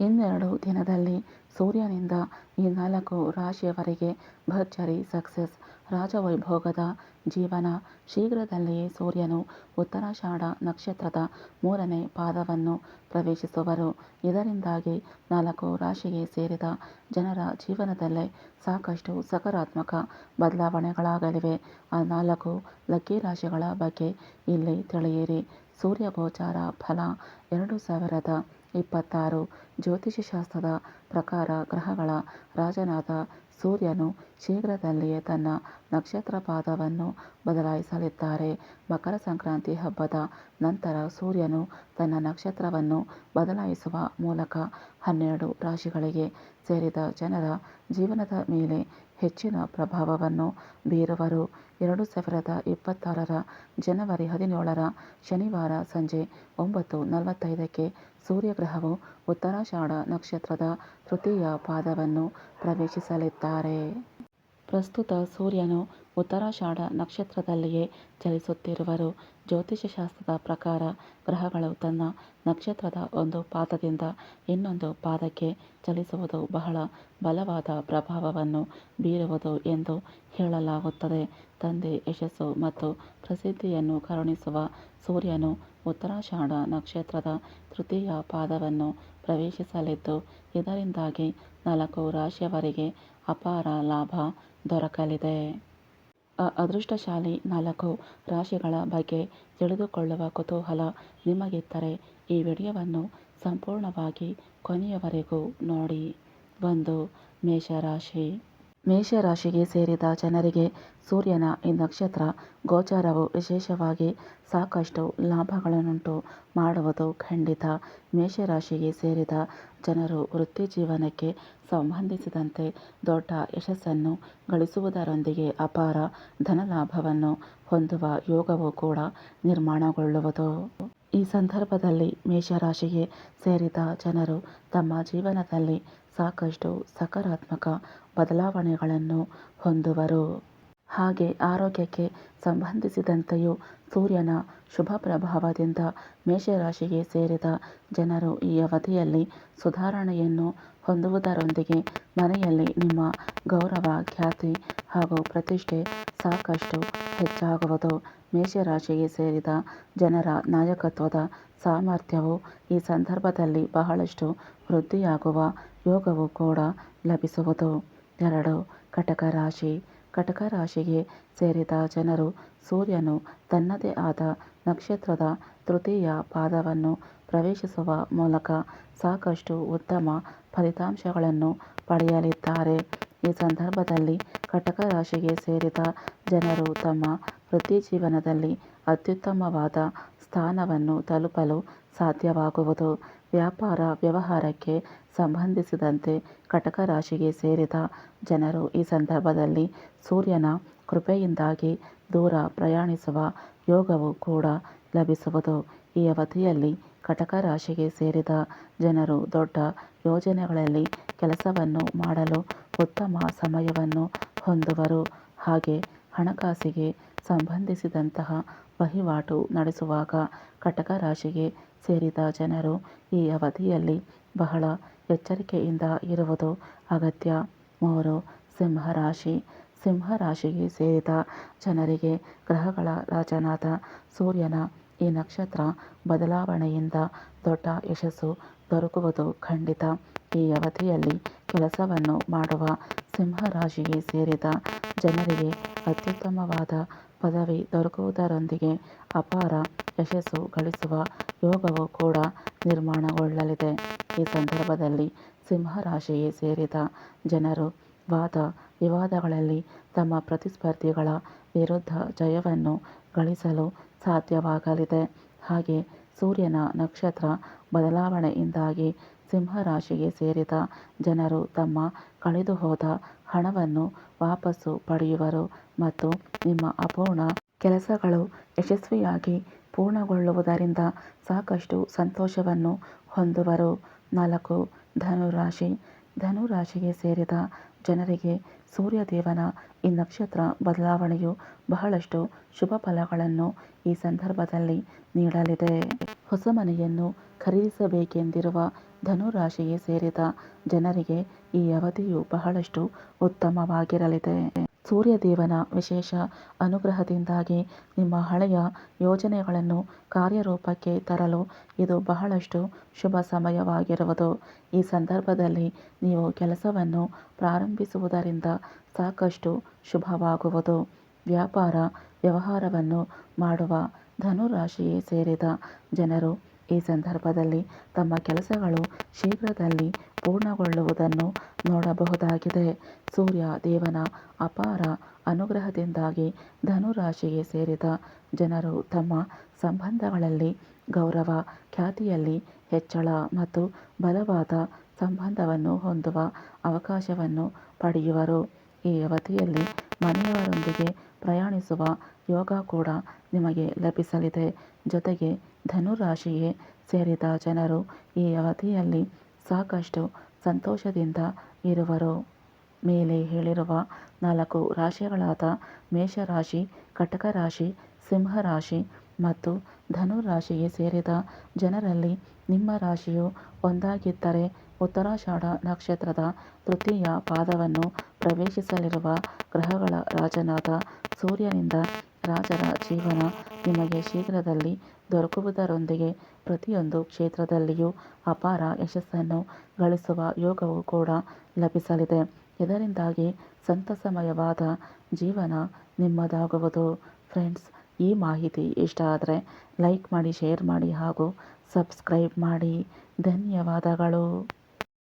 ಇನ್ನೆರಡು ದಿನದಲ್ಲಿ ಸೂರ್ಯನಿಂದ ಈ ನಾಲ್ಕು ರಾಶಿಯವರೆಗೆ ಭರ್ಜರಿ ಸಕ್ಸಸ್. ರಾಜವೈಭೋಗದ ಜೀವನ. ಶೀಘ್ರದಲ್ಲಿಯೇ ಸೂರ್ಯನು ಉತ್ತರಾಷಾಢ ನಕ್ಷತ್ರದ ಮೂರನೇ ಪಾದವನ್ನು ಪ್ರವೇಶಿಸುವರು. ಇದರಿಂದಾಗಿ ನಾಲ್ಕು ರಾಶಿಗೆ ಸೇರಿದ ಜನರ ಜೀವನದಲ್ಲೇ ಸಾಕಷ್ಟು ಸಕಾರಾತ್ಮಕ ಬದಲಾವಣೆಗಳಾಗಲಿವೆ. ಆ ನಾಲ್ಕು ಲಕ್ಕಿ ರಾಶಿಗಳ ಬಗ್ಗೆ ಇಲ್ಲಿ ತಿಳಿಯಿರಿ. ಸೂರ್ಯ ಗೋಚಾರ ಫಲ ಎರಡು ಸಾವಿರದ ಇಪ್ಪತ್ತಾರು. ಜ್ಯೋತಿಷ್ಯಶಾಸ್ತ್ರದ ಪ್ರಕಾರ ಗ್ರಹಗಳ ರಾಜನಾದ ಸೂರ್ಯನು ಶೀಘ್ರದಲ್ಲಿಯೇ ತನ್ನ ನಕ್ಷತ್ರ ಪಾದವನ್ನು ಬದಲಾಯಿಸಲಿದ್ದಾರೆ. ಮಕರ ಸಂಕ್ರಾಂತಿ ಹಬ್ಬದ ನಂತರ ಸೂರ್ಯನು ತನ್ನ ನಕ್ಷತ್ರವನ್ನು ಬದಲಾಯಿಸುವ ಮೂಲಕ ಹನ್ನೆರಡು ರಾಶಿಗಳಿಗೆ ಸೇರಿದ ಜನರ ಜೀವನದ ಮೇಲೆ ಹೆಚ್ಚಿನ ಪ್ರಭಾವವನ್ನು ಬೀರುವರು. ಎರಡು ಸಾವಿರದ ಇಪ್ಪತ್ತಾರರ ಜನವರಿ ಹದಿನೇಳರ ಶನಿವಾರ ಸಂಜೆ ಒಂಬತ್ತು ನಲವತ್ತೈದಕ್ಕೆ ಸೂರ್ಯಗ್ರಹವು ಉತ್ತರಾಷಾಢ ನಕ್ಷತ್ರದ ತೃತೀಯ ಪಾದವನ್ನು ಪ್ರವೇಶಿಸಲಿದ್ದಾರೆ. ಪ್ರಸ್ತುತ ಸೂರ್ಯನು ಉತ್ತರಾಷಾಢ ನಕ್ಷತ್ರದಲ್ಲಿಯೇ ಚಲಿಸುತ್ತಿರುವರು. ಜ್ಯೋತಿಷ್ಯಶಾಸ್ತ್ರದ ಪ್ರಕಾರ ಗ್ರಹಗಳು ತನ್ನ ನಕ್ಷತ್ರದ ಒಂದು ಪಾದದಿಂದ ಇನ್ನೊಂದು ಪಾದಕ್ಕೆ ಚಲಿಸುವುದು ಬಹಳ ಬಲವಾದ ಪ್ರಭಾವವನ್ನು ಬೀರುವುದು ಎಂದು ಹೇಳಲಾಗುತ್ತದೆ. ತಂದೆ ಯಶಸ್ಸು ಮತ್ತು ಪ್ರಸಿದ್ಧಿಯನ್ನು ಕರುಣಿಸುವ ಸೂರ್ಯನು ಉತ್ತರಾಷಾಢ ನಕ್ಷತ್ರದ ತೃತೀಯ ಪಾದವನ್ನು ಪ್ರವೇಶಿಸಲಿದ್ದು, ಇದರಿಂದಾಗಿ ನಾಲ್ಕು ರಾಶಿಯವರಿಗೆ ಅಪಾರ ಲಾಭ ದೊರಕಲಿದೆ. ಅದೃಷ್ಟಶಾಲಿ ನಾಲ್ಕು ರಾಶಿಗಳ ಬಗ್ಗೆ ತಿಳಿದುಕೊಳ್ಳುವ ಕುತೂಹಲ ನಿಮಗಿದ್ದರೆ ಈ ವಿಡಿಯೋವನ್ನು ಸಂಪೂರ್ಣವಾಗಿ ಕೊನೆಯವರೆಗೂ ನೋಡಿ. ಒಂದು ಮೇಷರಾಶಿ. ಮೇಷರಾಶಿಗೆ ಸೇರಿದ ಜನರಿಗೆ ಸೂರ್ಯನ ಈ ನಕ್ಷತ್ರ ಗೋಚಾರವು ವಿಶೇಷವಾಗಿ ಸಾಕಷ್ಟು ಲಾಭಗಳನ್ನುಂಟು ಮಾಡುವುದು ಖಂಡಿತ. ಮೇಷರಾಶಿಗೆ ಸೇರಿದ ಜನರು ವೃತ್ತಿ ಜೀವನಕ್ಕೆ ಸಂಬಂಧಿಸಿದಂತೆ ದೊಡ್ಡ ಯಶಸ್ಸನ್ನು ಗಳಿಸುವುದರೊಂದಿಗೆ ಅಪಾರ ಧನಲಾಭವನ್ನು ಹೊಂದುವ ಯೋಗವು ಕೂಡ ನಿರ್ಮಾಣಗೊಳ್ಳುವುದು. ಈ ಸಂದರ್ಭದಲ್ಲಿ ಮೇಷರಾಶಿಗೆ ಸೇರಿದ ಜನರು ತಮ್ಮ ಜೀವನದಲ್ಲಿ ಸಾಕಷ್ಟು ಸಕಾರಾತ್ಮಕ ಬದಲಾವಣೆಗಳನ್ನು ಹೊಂದುವರು. ಹಾಗೆ ಆರೋಗ್ಯಕ್ಕೆ ಸಂಬಂಧಿಸಿದಂತೆಯೂ ಸೂರ್ಯನ ಶುಭ ಪ್ರಭಾವದಿಂದ ಮೇಷರಾಶಿಗೆ ಸೇರಿದ ಜನರು ಈ ಅವಧಿಯಲ್ಲಿ ಸುಧಾರಣೆಯನ್ನು ಹೊಂದುವುದರೊಂದಿಗೆ ಮನೆಯಲ್ಲಿ ನಿಮ್ಮ ಗೌರವ, ಖ್ಯಾತಿ ಹಾಗೂ ಪ್ರತಿಷ್ಠೆ ಸಾಕಷ್ಟು ಹೆಚ್ಚಾಗುವುದು. ಮೇಷರಾಶಿಗೆ ಸೇರಿದ ಜನರ ನಾಯಕತ್ವದ ಸಾಮರ್ಥ್ಯವು ಈ ಸಂದರ್ಭದಲ್ಲಿ ಬಹಳಷ್ಟು ವೃದ್ಧಿಯಾಗುವ ಯೋಗವು ಕೂಡ ಲಭಿಸುವುದು. ಎರಡು, ಕಟಕ ರಾಶಿ ಕಟಕ ರಾಶಿಗೆ ಸೇರಿದ ಜನರು ಸೂರ್ಯನು ತನ್ನದೇ ಆದ ನಕ್ಷತ್ರದ ತೃತೀಯ ಪಾದವನ್ನು ಪ್ರವೇಶಿಸುವ ಮೂಲಕ ಸಾಕಷ್ಟು ಉತ್ತಮ ಫಲಿತಾಂಶಗಳನ್ನು ಪಡೆಯಲಿದ್ದಾರೆ. ಈ ಸಂದರ್ಭದಲ್ಲಿ ಕಟಕ ರಾಶಿಗೆ ಸೇರಿದ ಜನರು ತಮ್ಮ ವೃತ್ತಿಜೀವನದಲ್ಲಿ ಅತ್ಯುತ್ತಮವಾದ ಸ್ಥಾನವನ್ನು ತಲುಪಲು ಸಾಧ್ಯವಾಗುವುದು. ವ್ಯಾಪಾರ ವ್ಯವಹಾರಕ್ಕೆ ಸಂಬಂಧಿಸಿದಂತೆ ಕಟಕ ರಾಶಿಗೆ ಸೇರಿದ ಜನರು ಈ ಸಂದರ್ಭದಲ್ಲಿ ಸೂರ್ಯನ ಕೃಪೆಯಿಂದಾಗಿ ದೂರ ಪ್ರಯಾಣಿಸುವ ಯೋಗವು ಕೂಡ ಲಭಿಸುವುದು. ಈ ಅವಧಿಯಲ್ಲಿ ಕಟಕ ರಾಶಿಗೆ ಸೇರಿದ ಜನರು ದೊಡ್ಡ ಯೋಜನೆಗಳಲ್ಲಿ ಕೆಲಸವನ್ನು ಮಾಡಲು ಉತ್ತಮ ಸಮಯವನ್ನು ಹೊಂದುವರು. ಹಾಗೆ ಹಣಕಾಸಿಗೆ ಸಂಬಂಧಿಸಿದಂತಹ ವಹಿವಾಟು ನಡೆಸುವಾಗ ಕಟಕ ರಾಶಿಗೆ ಸೇರಿದ ಜನರು ಈ ಅವಧಿಯಲ್ಲಿ ಬಹಳ ಎಚ್ಚರಿಕೆಯಿಂದ ಇರುವುದು ಅಗತ್ಯ. ಮೂರು ಸಿಂಹರಾಶಿ ಸಿಂಹರಾಶಿಗೆ ಸೇರಿದ ಜನರಿಗೆ ಗ್ರಹಗಳ ರಾಜನಾದ ಸೂರ್ಯನ ಈ ನಕ್ಷತ್ರ ಬದಲಾವಣೆಯಿಂದ ದೊಡ್ಡ ಯಶಸ್ಸು ದೊರಕುವುದು ಖಂಡಿತ. ಈ ಅವಧಿಯಲ್ಲಿ ಕೆಲಸವನ್ನು ಮಾಡುವ ಸಿಂಹರಾಶಿಗೆ ಸೇರಿದ ಜನರಿಗೆ ಅತ್ಯುತ್ತಮವಾದ ಪದವಿ ದೊರಕುವುದರೊಂದಿಗೆ ಅಪಾರ ಯಶಸ್ಸು ಗಳಿಸುವ ಯೋಗವೂ ಕೂಡ ನಿರ್ಮಾಣಗೊಳ್ಳಲಿದೆ. ಈ ಸಂದರ್ಭದಲ್ಲಿ ಸಿಂಹರಾಶಿಗೆ ಸೇರಿದ ಜನರು ವಾದ ವಿವಾದಗಳಲ್ಲಿ ತಮ್ಮ ಪ್ರತಿಸ್ಪರ್ಧಿಗಳ ವಿರುದ್ಧ ಜಯವನ್ನು ಗಳಿಸಲು ಸಾಧ್ಯವಾಗಲಿದೆ. ಹಾಗೆ ಸೂರ್ಯನ ನಕ್ಷತ್ರ ಬದಲಾವಣೆಯಿಂದಾಗಿ ಸಿಂಹರಾಶಿಗೆ ಸೇರಿದ ಜನರು ತಮ್ಮ ಕಳೆದುಹೋದ ಹಣವನ್ನು ವಾಪಸ್ಸು ಪಡೆಯುವರು ಮತ್ತು ನಿಮ್ಮ ಅಪೂರ್ಣ ಕೆಲಸಗಳು ಯಶಸ್ವಿಯಾಗಿ ಪೂರ್ಣಗೊಳ್ಳುವುದರಿಂದ ಸಾಕಷ್ಟು ಸಂತೋಷವನ್ನು ಹೊಂದುವರು. ನಾಲ್ಕು, ಧನುರಾಶಿ. ಧನುರಾಶಿಗೆ ಸೇರಿದ ಜನರಿಗೆ ಸೂರ್ಯದೇವನ ಈ ನಕ್ಷತ್ರ ಬದಲಾವಣೆಯು ಬಹಳಷ್ಟು ಶುಭ ಫಲಗಳನ್ನು ಈ ಸಂದರ್ಭದಲ್ಲಿ ನೀಡಲಿದೆ. ಹೊಸ ಮನೆಯನ್ನು ಖರೀದಿಸಬೇಕೆಂದಿರುವ ಧನುರಾಶಿಗೆ ಸೇರಿದ ಜನರಿಗೆ ಈ ಅವಧಿಯು ಬಹಳಷ್ಟು ಉತ್ತಮವಾಗಿರಲಿದೆ. ಸೂರ್ಯದೇವನ ವಿಶೇಷ ಅನುಗ್ರಹದಿಂದಾಗಿ ನಿಮ್ಮ ಹಳೆಯ ಯೋಜನೆಗಳನ್ನು ಕಾರ್ಯರೂಪಕ್ಕೆ ತರಲು ಇದು ಬಹಳಷ್ಟು ಶುಭ ಸಮಯವಾಗಿರುವುದು. ಈ ಸಂದರ್ಭದಲ್ಲಿ ನೀವು ಕೆಲಸವನ್ನು ಪ್ರಾರಂಭಿಸುವುದರಿಂದ ಸಾಕಷ್ಟು ಶುಭವಾಗುವುದು. ವ್ಯಾಪಾರ ವ್ಯವಹಾರವನ್ನು ಮಾಡುವ ಧನುರಾಶಿಯೇ ಸೇರಿದ ಜನರು ಈ ಸಂದರ್ಭದಲ್ಲಿ ತಮ್ಮ ಕೆಲಸಗಳು ಶೀಘ್ರದಲ್ಲಿ ಪೂರ್ಣಗೊಳ್ಳುವುದನ್ನು ನೋಡಬಹುದಾಗಿದೆ. ಸೂರ್ಯ ದೇವನ ಅಪಾರ ಅನುಗ್ರಹದಿಂದಾಗಿ ಧನುರಾಶಿಗೆ ಸೇರಿದ ಜನರು ತಮ್ಮ ಸಂಬಂಧಗಳಲ್ಲಿ ಗೌರವ, ಖ್ಯಾತಿಯಲ್ಲಿ ಹೆಚ್ಚಳ ಮತ್ತು ಬಲವಾದ ಸಂಬಂಧವನ್ನು ಹೊಂದುವ ಅವಕಾಶವನ್ನು ಪಡೆಯುವರು. ಈ ಅವಧಿಯಲ್ಲಿ ಮನೆಯವರೊಂದಿಗೆ ಪ್ರಯಾಣಿಸುವ ಯೋಗ ಕೂಡ ನಿಮಗೆ ಲಭಿಸಲಿದೆ. ಜೊತೆಗೆ ಧನುರಾಶಿಗೆ ಸೇರಿದ ಜನರು ಈ ಅವಧಿಯಲ್ಲಿ ಸಾಕಷ್ಟು ಸಂತೋಷದಿಂದ ಇರುವರು. ಮೇಲೆ ಹೇಳಿರುವ ನಾಲ್ಕು ರಾಶಿಗಳಾದ ಮೇಷರಾಶಿ ಕಟಕ ರಾಶಿ ಸಿಂಹರಾಶಿ ಮತ್ತು ಧನುರಾಶಿಗೆ ಸೇರಿದ ಜನರಲ್ಲಿ ನಿಮ್ಮ ರಾಶಿಯು ಒಂದಾಗಿದ್ದರೆ ಉತ್ತರಾಷಾಢ ನಕ್ಷತ್ರದ ತೃತೀಯ ಪಾದವನ್ನು ಪ್ರವೇಶಿಸಲಿರುವ ಗ್ರಹಗಳ ರಾಜನಾದ ಸೂರ್ಯನಿಂದ ರಾಜರ ಜೀವನ ನಿಮಗೆ ಶೀಘ್ರದಲ್ಲಿ ದೊರಕುವುದರೊಂದಿಗೆ ಪ್ರತಿಯೊಂದು ಕ್ಷೇತ್ರದಲ್ಲಿಯೂ ಅಪಾರ ಯಶಸ್ಸನ್ನು ಗಳಿಸುವ ಯೋಗವು ಕೂಡ ಲಭಿಸಲಿದೆ. ಇದರಿಂದಾಗಿ ಸಂತಸಮಯವಾದ ಜೀವನ ನಿಮ್ಮದಾಗುವುದು. ಫ್ರೆಂಡ್ಸ್, ಈ ಮಾಹಿತಿ ಇಷ್ಟ ಆದರೆ ಲೈಕ್ ಮಾಡಿ, ಶೇರ್ ಮಾಡಿ ಹಾಗೂ ಸಬ್ಸ್ಕ್ರೈಬ್ ಮಾಡಿ. ಧನ್ಯವಾದಗಳು.